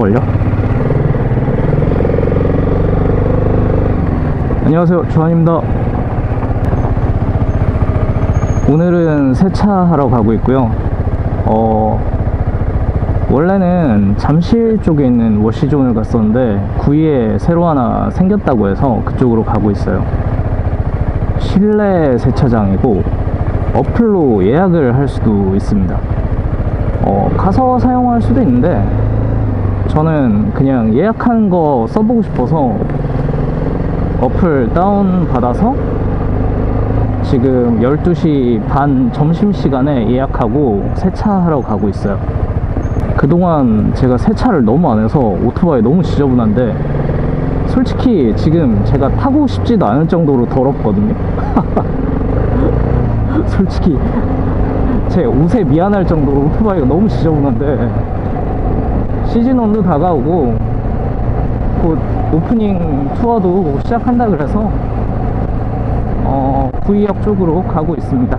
걸려? 안녕하세요 주한입니다. 오늘은 세차하러 가고 있고요. 어 원래는 잠실 쪽에 있는 워시존을 갔었는데 구이에 새로 하나 생겼다고 해서 그쪽으로 가고 있어요. 실내 세차장이고 어플로 예약을 할 수도 있습니다. 어, 가서 사용할 수도 있는데 저는 그냥 예약한 거 써보고 싶어서 어플 다운 받아서 지금 12시 반 점심시간에 예약하고 세차하러 가고 있어요. 그동안 제가 세차를 너무 안 해서 오토바이 너무 지저분한데 솔직히 지금 제가 타고 싶지도 않을 정도로 더럽거든요. 솔직히 제 옷에 미안할 정도로 오토바이가 너무 지저분한데 시즌 온도 다가오고 곧 오프닝 투어도 시작한다 그래서 어, 구이역 쪽으로 가고 있습니다.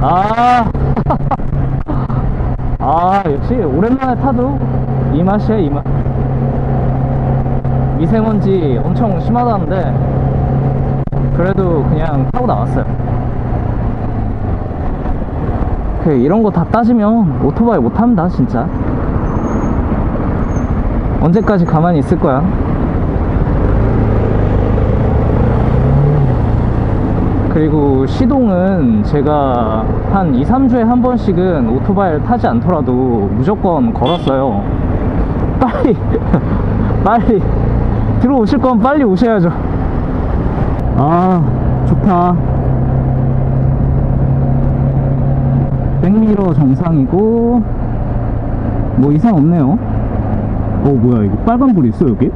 아, 아 역시 오랜만에 타도 이 맛이야 이 맛. 미세먼지 엄청 심하다는데 그래도 그냥 타고 나왔어요. 그 이런 거 다 따지면 오토바이 못 탑니다 진짜. 언제까지 가만히 있을 거야? 그리고 시동은 제가 한 2, 3주에 한 번씩은 오토바이를 타지 않더라도 무조건 걸었어요. 빨리, 빨리, 들어오실 건 빨리 오셔야죠. 아, 좋다. 백미러 정상이고, 뭐 이상 없네요. 어 뭐야 이거 빨간불 있어 여기?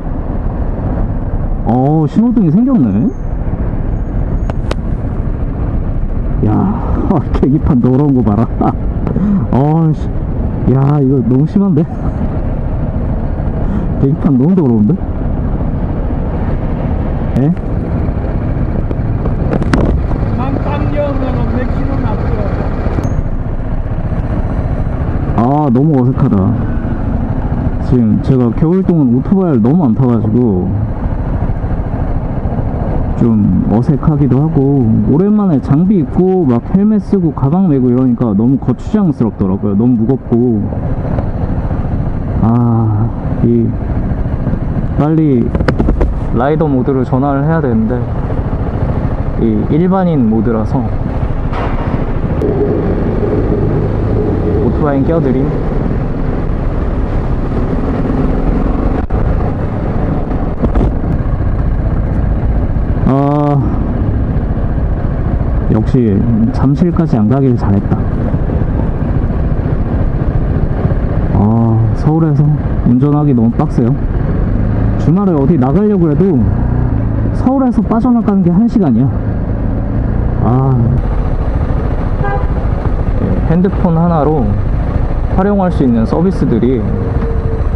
어 신호등이 생겼네 야 계기판 더러운 거 봐라 어씨 야 이거 너무 심한데 계기판 너무 더러운데 에? 망상령은 맥시멈 앞으로 아 너무 어색하다. 지금 제가 겨울 동안 오토바이를 너무 안 타가지고 좀 어색하기도 하고 오랜만에 장비 입고 막 헬멧 쓰고 가방 메고 이러니까 너무 거추장스럽더라고요. 너무 무겁고. 아 이 빨리 라이더 모드로 전화를 해야 되는데 이 일반인 모드라서 오토바이 껴드림. 아 역시 잠실까지 안 가길 잘했다. 아 서울에서 운전하기 너무 빡세요. 주말에 어디 나가려고 해도 서울에서 빠져나가는 게 한시간이야아. 예, 핸드폰 하나로 활용할 수 있는 서비스들이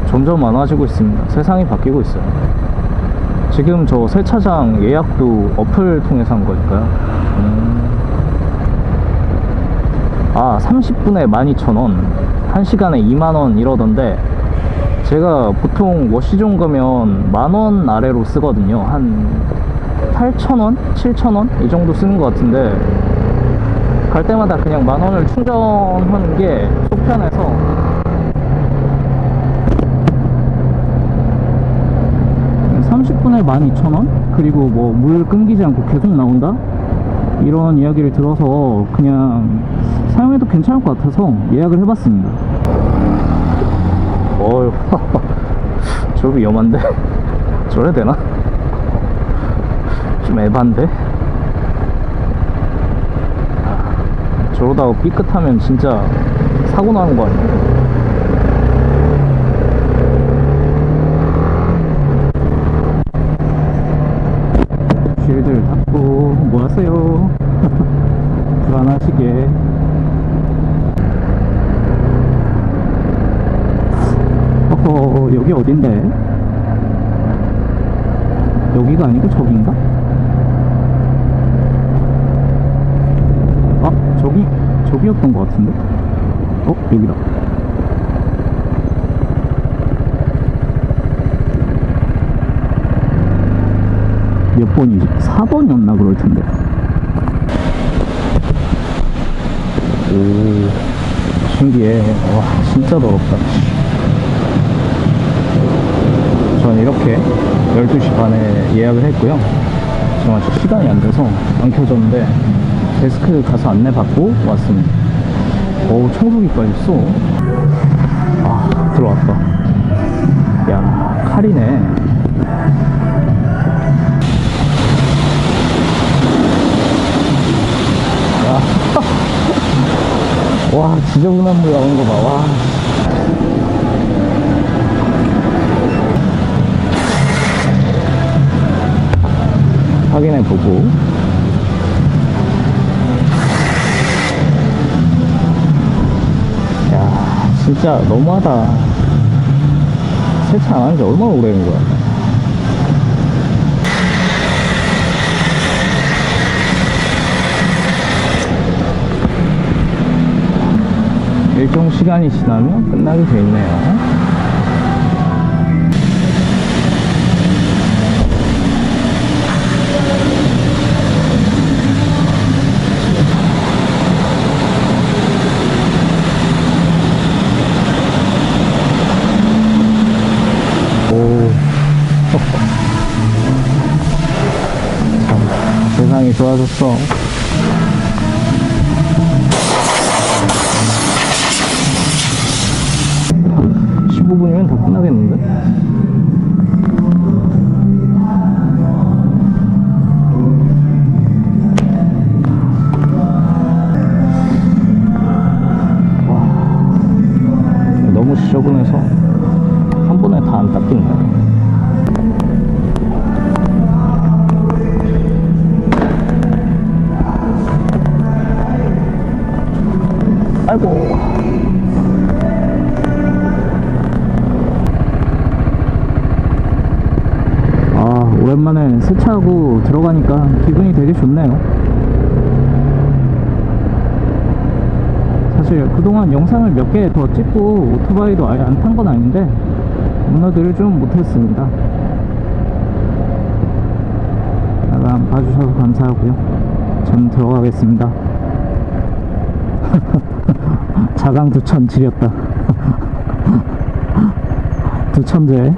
점점 많아지고 있습니다 세상이 바뀌고 있어요 지금 저 세차장 예약도 어플 통해서 한 거니까요. 음. 아, 30분에 12,000원, 1시간에 2만원 이러던데, 제가 보통 워시존 가면 만원 아래로 쓰거든요. 한 8,000원? 7,000원? 이 정도 쓰는 것 같은데, 갈 때마다 그냥 만 원을 충전하는 게 속편해서 30분에 12,000원? 그리고 뭐 물 끊기지 않고 계속 나온다? 이런 이야기를 들어서 그냥 사용해도 괜찮을 것 같아서 예약을 해봤습니다. 어휴, 좀 위험한데? 저래 되나? 좀 에반데? 저러다가 삐끗하면 진짜 사고 나는 거 아니야? 쉴드를 닫고 뭐 하세요? 불안하시게 어허 여기 어딘데? 여기가 아니고 저긴가? 아 저기 저기 여기였던 것 같은데? 어? 여기다. 몇 번이지? 4번이었나 그럴 텐데. 오, 신기해. 와, 진짜 더럽다. 전 이렇게 12시 반에 예약을 했고요. 지금 아직 시간이 안 돼서 안 켜졌는데 데스크 가서 안내 받고 왔습니다. 오, 청소기까지 있어. 아, 들어왔다. 야, 칼이네. 야. 와, 지저분한 물 나오는 거 봐. 와. 확인해 보고 진짜 너무하다. 세차 안 한 지 얼마나 오래 된 거야? 일정 시간이 지나면 끝나게 돼 있네요 세상이 좋아졌어. 한 15분이면 다 끝나겠는데? 들어가니까 기분이 되게 좋네요. 사실 그동안 영상을 몇 개 더 찍고 오토바이도 아예 안 탄 건 아닌데 업로드를 좀 못했습니다. 약간 봐주셔서 감사하고요. 전 들어가겠습니다. 자강 두천 지렸다. 두천제.